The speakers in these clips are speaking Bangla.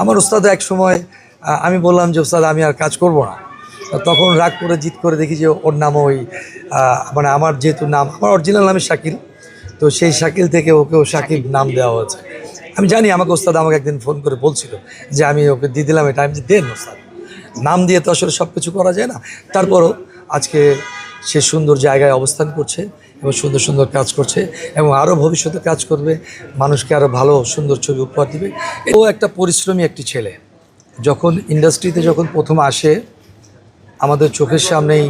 আমার ওস্তাদ এক সময় আমি বললাম যে ওস্তাদ আমি আর কাজ করব না। তখন রাগ করে জিত করে দেখি যে, ওর নাম ওই মানে আমার যেহেতু নাম, আমার অরিজিনাল নামে শাকিল। তো সেই শাকিল থেকে ওকে ও শাকিব নাম দেওয়া হয়েছে। আমি জানি আমাকে ওস্তাদ আমাকে একদিন ফোন করে বলছিল যে, আমি ওকে দিয়ে দিলাম এটা, আমি দেন ওস্তাদ নাম দিয়ে তো আসলে সব কিছু করা যায় না। তারপরও আজকে সে সুন্দর জায়গায় অবস্থান করছে। এবং সুন্দর সুন্দর কাজ করছে এবং আরও ভবিষ্যতে কাজ করবে। মানুষকে আরও ভালো, সুন্দর ছবি উপহার দিবে। ও একটা পরিশ্রমী একটি ছেলে। যখন ইন্ডাস্ট্রিতে যখন প্রথম আসে, আমাদের চোখের সামনেই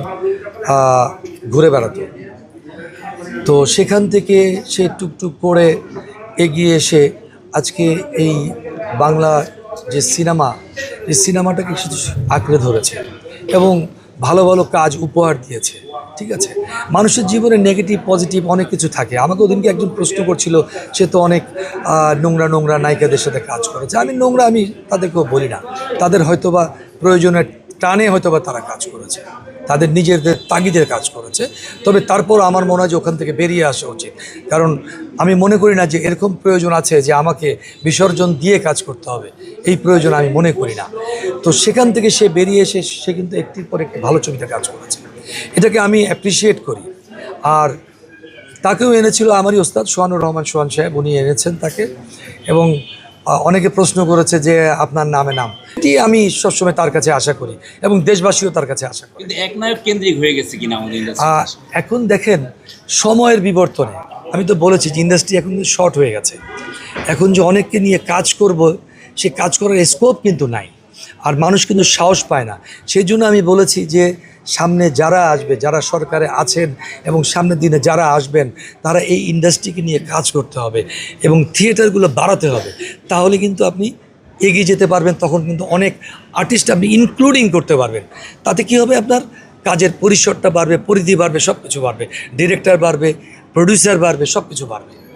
ঘুরে বেড়াতো। তো সেখান থেকে সে টুকটুক করে এগিয়ে এসে আজকে এই বাংলা যে সিনেমা, এই সিনেমাটাকে শুধু আঁকড়ে ধরেছে এবং ভালো ভালো কাজ উপহার দিয়েছে। ঠিক আছে? মানুষের জীবনে নেগেটিভ পজিটিভ অনেক কিছু থাকে। আমাকে ওদিনকে একজন প্রশ্ন করছিল, সে তো অনেক নোংরা নোংরা নায়িকাদের সাথে কাজ করেছে আমি নোংরা, আমি তাদেরকেও বলি না। তাদের হয়তোবা প্রয়োজনের টানে হয়তোবা তারা কাজ করেছে। তাদের নিজেদের তাগিদের কাজ করেছে। তবে তারপর আমার মনে হয় যে ওখান থেকে বেরিয়ে আসা উচিত। কারণ আমি মনে করি না যে এরকম প্রয়োজন আছে যে আমাকে বিসর্জন দিয়ে কাজ করতে হবে। এই প্রয়োজন আমি মনে করি না। তো সেখান থেকে সে বেরিয়ে এসে সে কিন্তু একটির পর একটি ভালো ছবিতে কাজ করেছে। এটাকে আমি অ্যাপ্রিসিয়েট করি। আর তাকেও এনেছিল আমারই ওস্তাদ সোহানুর রহমান সোহান সাহেব উনি এনেছেন তাকে। এবং অনেকে প্রশ্ন করেছে যে আপনার নামে নাম। এটি আমি সবসময় তার কাছে আশা করি এবং দেশবাসীও তার কাছে আশা করি। কিন্তু এক নায়ক কেন্দ্রিক হয়ে গেছে কিনা এখন দেখেন সময়ের বিবর্তনে আমি তো বলেছি যে ইন্ডাস্ট্রি এখন শর্ট হয়ে গেছে। এখন যে অনেককে নিয়ে কাজ করব সে কাজ করার স্কোপ কিন্তু নাই। আর মানুষ কিন্তু সাহস পায় না। সেই জন্য আমি বলেছি যে, সামনে যারা আসবে, যারা সরকারে আছেন এবং সামনের দিনে যারা আসবেন, তারা এই ইন্ডাস্ট্রিকে নিয়ে কাজ করতে হবে এবং থিয়েটারগুলো বাড়াতে হবে। তাহলে কিন্তু আপনি এগিয়ে যেতে পারবেন, তখন কিন্তু অনেক আর্টিস্ট আপনি ইনক্লুডিং করতে পারবেন। তাতে কি হবে আপনার? কাজের পরিসরটা বাড়বে, পরিধি বাড়বে সব কিছু বাড়বে। ডিরেক্টর বাড়বে, প্রডিউসার বাড়বে সব কিছু বাড়বে।